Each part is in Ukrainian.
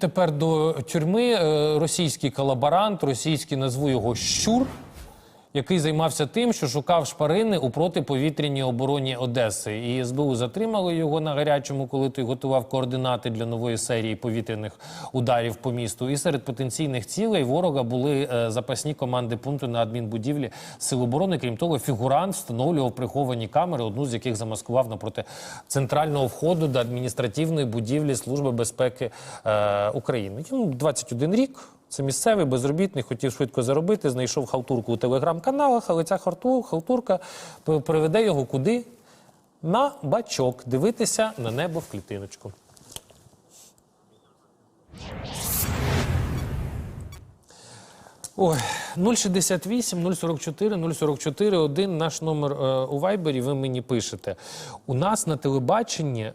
Тепер до тюрми е, російський колаборант, російський назву його щур, який займався тим, що шукав шпарини у протиповітряній обороні Одеси. І СБУ затримали його на гарячому, коли той готував координати для нової серії повітряних ударів по місту. І серед потенційних цілей ворога були е, запасні команди пункту на адмінбудівлі Сил оборони. Крім того, фігурант встановлював приховані камери, одну з яких замаскував напроти центрального входу до адміністративної будівлі Служби безпеки е, України. Йому 21 рік. Це місцевий безробітний, хотів швидко заробити, знайшов халтурку у телеграм-каналах, але ця халтурка приведе його куди? На бачок, дивитися на небо в клітиночку. Ой, 068 044 044 1 наш номер е, у Вайбері. Ви мені пишете. У нас на телебаченні е,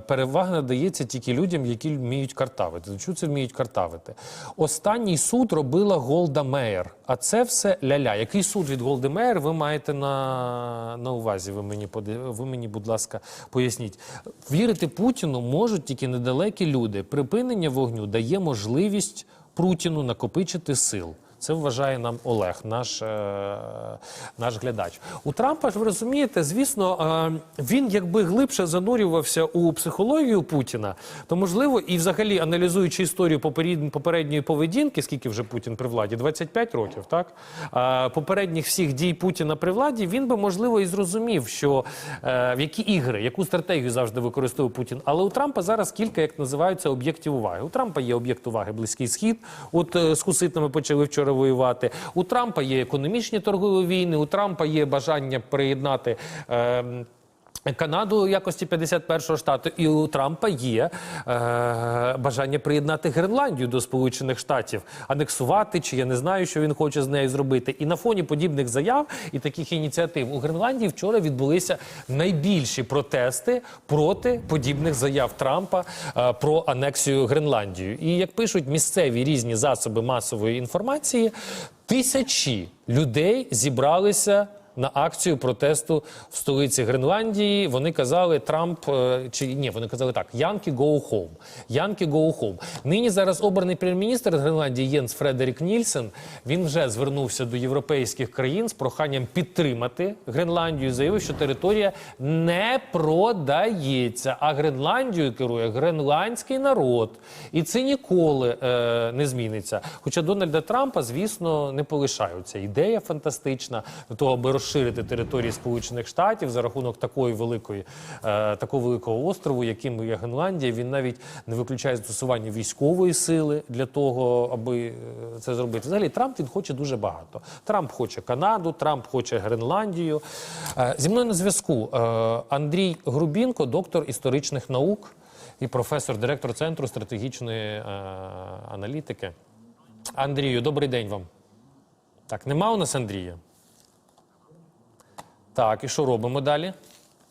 перевага надається тільки людям, які вміють картавити. Що це вміють картавити? Останній суд робила Голда Меєр. А це все ля-ля. Який суд від Голди Меєр ви маєте на, на увазі? Ви мені, поди- ви мені, будь ласка, поясніть. Вірити Путіну можуть тільки недалекі люди. Припинення вогню дає можливість Путіну накопичити сил. Це вважає нам Олег, наш, е, наш глядач. У Трампа ж ви розумієте, звісно, е, він якби глибше занурювався у психологію Путіна, то можливо, і взагалі аналізуючи історію попередньої поведінки, скільки вже Путін при владі, 25 років, так е, попередніх всіх дій Путіна при владі, він би можливо і зрозумів, що е, в які ігри, яку стратегію завжди використовує Путін. Але у Трампа зараз кілька, як називаються, об'єктів уваги. У Трампа є об'єкт уваги Близький Схід. От е, з хуситами почали вчора воювати. У Трампа є економічні торгові війни. У Трампа є бажання приєднати. Е, Канаду якості 51-го штату, і у Трампа є е, бажання приєднати Гренландію до Сполучених Штатів, анексувати, чи я не знаю, що він хоче з нею зробити. І на фоні подібних заяв і таких ініціатив у Гренландії вчора відбулися найбільші протести проти подібних заяв Трампа е, про анексію Гренландію. І як пишуть місцеві різні засоби масової інформації, тисячі людей зібралися на акцію протесту в столиці Гренландії. Вони казали Трамп е, чи ні, вони казали так: Янки go home. Янки go home. Нині зараз обраний прем'єр-міністр Гренландії Єнс Фредерік Нільсен. Він вже звернувся до європейських країн з проханням підтримати Гренландію. Заявив, що територія не продається, а Гренландією керує гренландський народ, і це ніколи е, не зміниться. Хоча Дональда Трампа, звісно, не полишаються. Ідея фантастична того, аби розширити території Сполучених Штатів за рахунок такої великої, е, такого великого острову, яким є Гренландія. Він навіть не виключає застосування військової сили для того, аби е, це зробити. Взагалі, Трамп він хоче дуже багато. Трамп хоче Канаду, Трамп хоче Гренландію. Е, зі мною на зв'язку Андрій Грубінко, доктор історичних наук і професор, директор центру стратегічної е, аналітики. Андрію, добрий день вам. Так, нема у нас Андрія? Так, і що робимо далі?